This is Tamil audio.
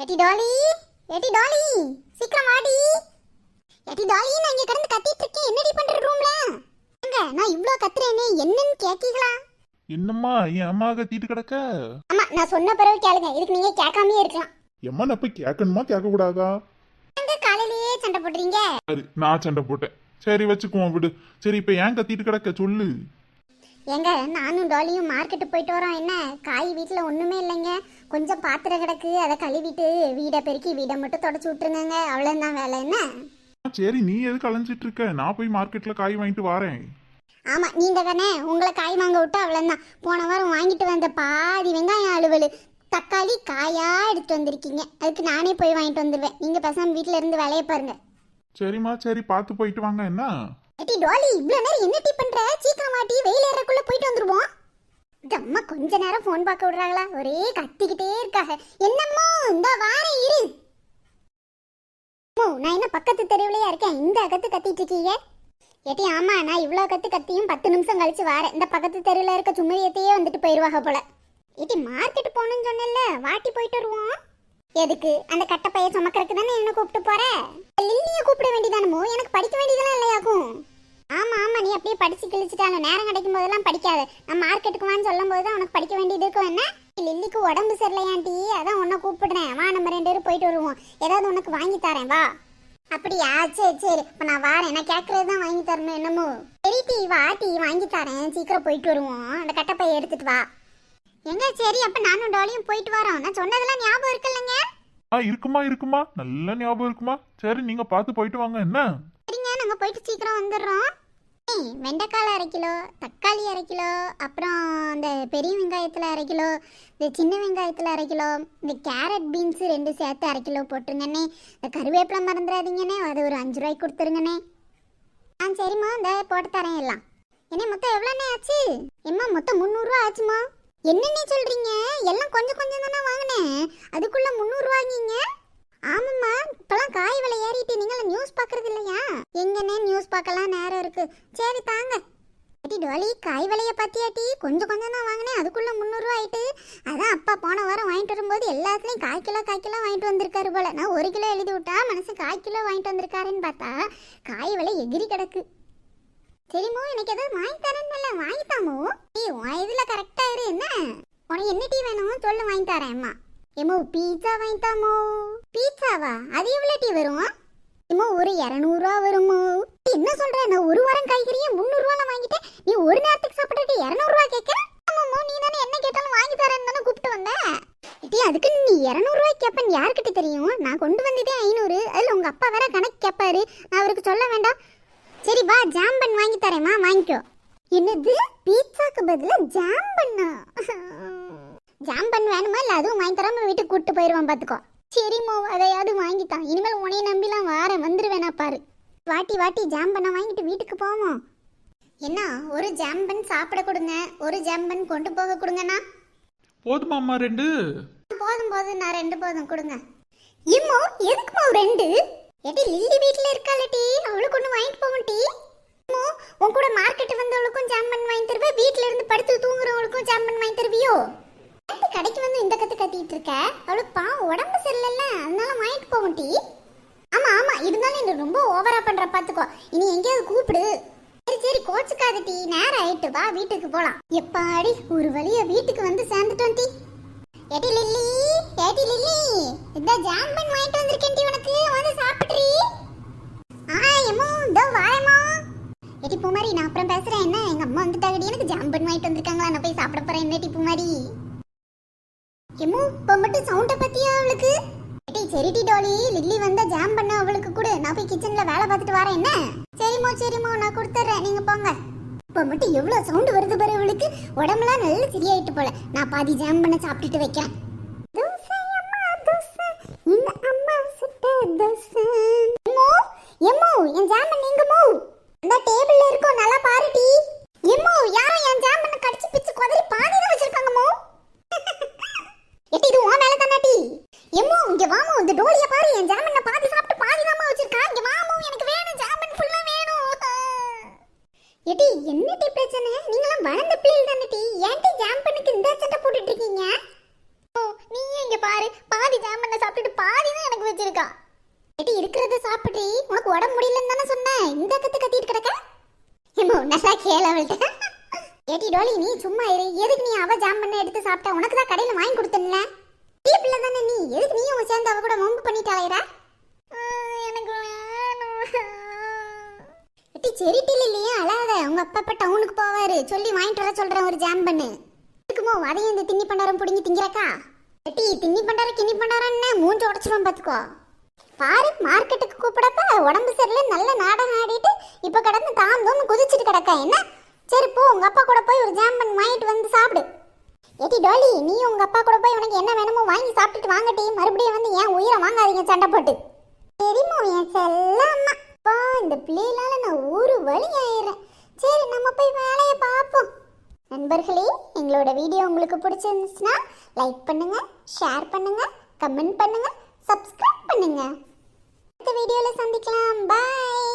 எட்டி டாலி எட்டி டாலி சீக்கிரம் வாடி. எட்டி டாலி நான் இங்க கிடந்து கத்திட்டு இருக்கேன். என்னடி பண்ற ரூம்ல எங்க நான் இவ்ளோ கத்துறேனே என்னன்னு கேக்கீங்களா? என்னம்மா என் அம்மா கத்திட்டு கிடக்க? ஆமா நான் சொன்ன பிறகு கேளுங்க. இதுக்கு நீங்க கேட்காமயே இருக்கலாம். எம்மா நான் போய் கேட்கணுமா கேட்க கூடாதா எங்க காலையிலேயே சண்டை போடுறீங்க? சரி நான் சண்டை போட்டேன். சரி வச்சுக்குவோம் விடு. சரி இப்ப ஏன் கத்திட்டு கிடக்க? சொல்லு. ஏங்க நானும் டாலியும் மார்க்கெட்டு போயிட்டு வரோம். என்ன? காய் வீட்டில் ஒன்றுமே இல்லைங்க. கொஞ்சம் பாத்திரம் கிடக்கு. அதை கழுவிட்டு வீடை பெருக்கி வீடை மட்டும் தொடச்சி விட்டுருங்கங்க. அவ்வளோதான் வேலை. என்ன? சரி நீ எதுக்கு அலைஞ்சிட்டு இருக்க? நான் போய் மார்க்கெட்ல காய் வாங்கிட்டு வரேன். ஆமாம் நீங்கள் தானே உங்களை காய் வாங்க விட்டு அவ்வளோதான் போன வாரம் வாங்கிட்டு வந்த பாதி வெங்காயம் அலுவல் தக்காளி காயா எடுத்து வந்திருக்கீங்க. அதுக்கு நானே போய் வாங்கிட்டு வந்துடுவேன் நீங்கள் பசங்க வீட்டில் இருந்து வேலையை பாருங்க. சரிம்மா சரி பார்த்து போயிட்டு வாங்க. என்ன? ஏட்டி டாலி இவ்வளோ நேரம் என்ன டீ பண்ற? சீக்கிரம் மாட்டி வெயில் ஏறக்குள்ள போயிட்டு வந்துருவோம். இந்த அம்மா கொஞ்ச நேரம் ஃபோன் பார்க்க விடுறாங்களா? ஒரே கத்திக்கிட்டே இருக்காங்க. என்னம்மா இந்த வாரம் இரு. நான் என்ன பக்கத்து தெருவிலையா இருக்கேன்? இந்த அகத்து கத்திட்டு இருக்கீங்க? ஏட்டி ஆமா நான் இவ்வளோ கத்து கத்தியும் பத்து நிமிஷம் கழிச்சு வரேன். இந்த பக்கத்து தெருவில் இருக்க சுமதியத்தையே வந்துட்டு போயிடுவாங்க போல. ஏட்டி மார்க்கெட் போகணும்னு சொன்னேன்ல வாட்டி போயிட்டு வருவோம். எதுக்கு? அந்த கட்டப்பைய சுமக்கறதுக்கு தானே என்ன கூப்பிட்டு போற? லில்லியை கூப்பிட வேண்டியதானமோ? எனக்கு படிக்க வேண்டியதெல்லாம் அப்படியே படிச்சு கிழிச்சிட்டாலும் நேரம் கிடைக்கும் போதெல்லாம் படிக்காத. நான் மார்க்கெட்டுக்கு வான்னு சொல்லும் போது தான் உனக்கு படிக்க வேண்டியது இருக்கும் என்ன? லில்லிக்கு உடம்பு சரியில்லையாண்டி அதான் உன்னை கூப்பிடுறேன். வா நம்ம ரெண்டு பேரும் போயிட்டு வருவோம். ஏதாவது உனக்கு வாங்கி தரேன் வா. அப்படியா? சரி சரி. இப்போ நான் வாரேன். நான் கேட்கறது தான் வாங்கி தரணும் என்னமோ. சரி டீ வா டீ வாங்கி தரேன். சீக்கிரம் போயிட்டு வருவோம். அந்த கட்டப்பையை எடுத்துட்டு வா. எங்க சரி அப்ப நானும் டாலியும் போயிட்டு வரோம். நான் சொன்னதெல்லாம் ஞாபகம் இருக்குல்லங்க ஆ இருக்குமா இருக்குமா. நல்ல ஞாபகம் இருக்குமா. சரி நீங்க பார்த்து போயிட்டு வாங்க. என்ன? சரிங்க நாங்க போயிட்டு சீக்கிரம் வந்துடுறோம். வெண்டைக்காய் அரை கிலோ தக்காளி அரை கிலோ அப்புறம் இந்த பெரிய வெங்காயத்தில் அரை கிலோ இந்த சின்ன வெங்காயத்தில் அரை கிலோ இந்த கேரட் பீன்ஸ் ரெண்டு சேர்த்து அரை கிலோ போட்டுருங்கண்ணே. இந்த கருவேப்பிலை மறந்துடாதீங்கண்ணே அது ஒரு அஞ்சு ரூபாய்க்கு கொடுத்துருங்கண்ணே. ஆ சரிம்மா இந்த போட்டு தரேன் எல்லாம். என்ன மொத்தம் எவ்வளோண்ணே ஆச்சு? எம்மா மொத்தம் முந்நூறுரூவா ஆச்சுமா என்னண்ணே சொல்கிறீங்க எல்லாம் கொஞ்சம் கொஞ்சம் தானே வாங்கினேன். அதுக்குள்ளே முந்நூறுரூவாங்கிங்க ஆமாம்மா இப்போலாம் காய் பாக்குறது இல்லையா? எங்கன்னே நியூஸ் பார்க்கலாம் நேரம் இருக்கு. சரி தாங்க. அடி டோலி காய் விலைய பத்தியாட்டி கொஞ்சம் கொஞ்சம் தான் வாங்கினேன். அதுக்குள்ள முந்நூறுரூவா ஆயிட்டு. அதான் அப்பா போன வாரம் வாங்கிட்டு வரும்போது எல்லாத்துலேயும் காய் கிலோ கால் கிலோ வாங்கிட்டு வந்திருக்காரு போல. நான் ஒரு கிலோ எழுதி விட்டா மனசு கால் கிலோ வாங்கிட்டு வந்திருக்காருன்னு பார்த்தா காய் விலை எகிரி கிடக்கு. சரிமோ எனக்கு ஏதாவது வாங்கி தரேன்னு வாங்கித்தாமோ நீ உன் இதில் கரெக்டாக இரு என்ன? உனக்கு என்ன டீ வேணும் சொல்லு வாங்கி தரேன் அம்மா. ஏமோ பீட்சா வாங்கித்தாமோ பீட்சாவா அது எவ்வளோ டீ வரும்? ஏமோ ஒரு இரநூறுவா வருமோ என்ன சொல்ற? நான் ஒரு வாரம் காய்கறியே முந்நூறுவா நான் வாங்கிட்டேன். நீ ஒரு நேரத்துக்கு சாப்பிட்றதுக்கு இரநூறுவா கேட்க ஆமாமோ நீ தானே என்ன கேட்டாலும் வாங்கி தரேன்னு தானே கூப்பிட்டு வந்த? டீ அதுக்கு நீ இரநூறுவா கேட்பேன்னு யாருக்கிட்ட தெரியும்? நான் கொண்டு வந்ததே ஐநூறு. அதில் உங்கள் அப்பா வேற கணக்கு கேட்பாரு நான் அவருக்கு சொல்ல வேண்டாம். சரி வா ஜாம்பன் வாங்கி தரேம்மா. வாங்கிக்கோ. என்னது? பீட்சாக்கு பதிலா ஜாம்பண்ணா? ஜாம்பன் வேணுமா? இல்லை அதுவும் வாங்கி தராம வீட்டுக்கு கூப்பிட்டு போயிடுவான் பார்த்துக்கோ சரிம்மா அதையாவது வாங்கித்தான் இனிமேல் உனைய நம்பிலாம் வாரேன் வந்துருவேனா பாரு. வாட்டி வாட்டி ஜாம்பண்ணை வாங்கிட்டு வீட்டுக்கு போவோம்? என்ன ஒரு ஜாம்பன் சாப்பிட கொடுங்க. ஒரு ஜாம்பன் கொண்டு போக கொடுங்கண்ணா. போதுமாம்மா ரெண்டு? போதும் போதும் நான் ரெண்டு போதும் கொடுங்க. இம்மோ எதுக்குமா ரெண்டு? எடி லில்லி வீட்ல இருக்காளடி அவளுக்கு ஒண்ணு வாங்கிட்டு போகும் டி. இம்மோ உன் கூட மார்க்கெட் வந்தவளுக்கும் ஜாம்பன் வாங்கி தருவே. வீட்ல இருந்து படுத்து தூங்குறவளுக்கும் ஜாம்பன் வாங்கி தருவியோ? கடைக்கு வந்து இந்த கத்து கத்திட்டு இருக்க? அவளுக்கு பாவம் உடம்பு சரியில்லைல்ல. அதனால வாங்கிட்டு போகும் டீ. ஆமா ஆமா. இருந்தாலும் என்ன ரொம்ப ஓவரா பண்ற பாத்துக்கோ. இனி எங்கேயாவது கூப்பிடு. சரி சரி கோச்சுக்காத டீ. நேரம் ஆயிட்டு வா வீட்டுக்கு போலாம். எப்பாடி ஒரு வழியா வீட்டுக்கு வந்து சேர்ந்துட்டோம் டீ. ஏடி லில்லி ஏடி லில்லி. இந்த ஜாம்பன் வாங்கிட்டு வந்திருக்கேன் டீ உனக்கு. வந்து சாப்பிட்றீ. ஆ எம்மோ இதோ வாயம்மா. ஏடி பூமாரி நான் அப்புறம் பேசுறேன். என்ன? எங்க அம்மா வந்துட்டாங்கடி. எனக்கு ஜாம்பன் வாங்கிட்டு வந்திருக்காங்களா? நான் போய் சாப்பிட போறேன். என்ன டீ பூமாரி? எம்மோ இப்போ மட்டும் சவுண்டை பத்தியா அவளுக்கு? டேய் சரிடி டாலி லில்லி வந்தா ஜாம் பண்ண அவளுக்கு கூட. நான் போய் கிச்சன்ல வேலை பார்த்துட்டு வரேன் என்ன? சரிமோ சரிமோ நான் கொடுத்துட்றேன். நீங்க போங்க. இப்போ மட்டும் எவ்வளோ சவுண்டு வருது பாரு அவளுக்கு. உடம்புலாம் நல்ல சரியாயிட்டு போல. நான் பாதி ஜாம் பண்ண சாப்பிட்டுட்டு வைக்கிறேன் தோசை அம்மா தோசை இந்த அம்மா சுட்ட தோசை எம்மோ எம்மோ என் ஜாமன் நீங்க மோ அந்த டேபிள்ல இருக்கும் நல்லா பாருடி எம்மோ யாரோ என் ஜாமனை கடிச்சு பிச்சு குதறி பாதி தான் வச்சிருக்காங்க மோ எட்டி இது உன் வேலை தானாட்டி எம்மோ இங்க வாமோ இந்த டோலிய பாரு என் ஜாமனை பாதி சாப்பிட்டு பாதி தான் வச்சிருக்கா இங்க வாமோ எனக்கு வேணும் ஜாமன் ஃபுல்லா வேணும் எட்டி என்ன டி பிரச்சனை நீங்களாம் வளர்ந்த பிள்ளைகள் தானே டி ஏன்டி ஜாம் பண்ணுக்கு இந்த சட்டை போட்டுட்டு இருக்கீங்க ஓ வச்சிருக்கான் ஏட்டி இருக்கிறத சாப்பிட்டு. உனக்கு உடம்பு முடியலன்னு தானே சொன்னேன். இந்த கத்து கத்திட்டு கிடக்க? ஏமோ நல்லா கேள அவள்கிட்ட. ஏட்டி டோலி நீ சும்மா இரு. எதுக்கு நீ அவ ஜாம் பண்ண எடுத்து சாப்பிட்டா? உனக்கு தான் கடையில வாங்கி கொடுத்தேன்ல. பெரிய பிள்ளை தானே நீ. எதுக்கு நீயும் சேர்ந்து அவ கூட மொம்பு பண்ணிட்டாளேரா எனக்கு எட்டி செரிட்டில் இல்லையா. அழாத. உங்க அப்பா அப்பா டவுனுக்கு போவாரு. சொல்லி வாங்கிட்டு வர சொல்றேன் ஒரு ஜாம் பண்ணு. இருக்குமோ அதையும் இந்த தின்னி பண்டாரம் பிடிங்கி திங்கிறக்கா? ஏட்டி திண்ணி பண்டாரம் கிண்ணி பண்டாரம்னு மூஞ்சி உடச்சிருவோம் பார்த்துக்கோ பாரு மார்க்கெட்டுக்கு கூப்பிடப்ப உடம்பு சரியில்லை நல்ல நாடகம் ஆடிட்டு இப்போ கடந்து தாந்தோன்னு குதிச்சிட்டு கிடக்கா. என்ன? சரி போ உங்கள் அப்பா கூட போய் ஒரு ஜாம் பண்ணி வாங்கிட்டு வந்து சாப்பிடு. ஏட்டி டோலி நீ உங்கள் அப்பா கூட போய் உனக்கு என்ன வேணுமோ வாங்கி சாப்பிட்டுட்டு வாங்கட்டி மறுபடியும் வந்து ஏன் உயிரை வாங்காதீங்க சண்டை போட்டு. தெரியுமோ என் செல்லம்மா. அப்பா இந்த பிள்ளைகளால நான் ஒரு வழி ஆயிடுறேன். சரி நம்ம போய் வேலையை பார்ப்போம். நண்பர்களே எங்களோட வீடியோ உங்களுக்கு பிடிச்சிருந்துச்சுன்னா லைக் பண்ணுங்க ஷேர் பண்ணுங்க கமெண்ட் பண்ணுங்க சப்ஸ்கிரைப் பண்ணுங்க. அடுத்த வீடியோவில் சந்திக்கலாம். பாய்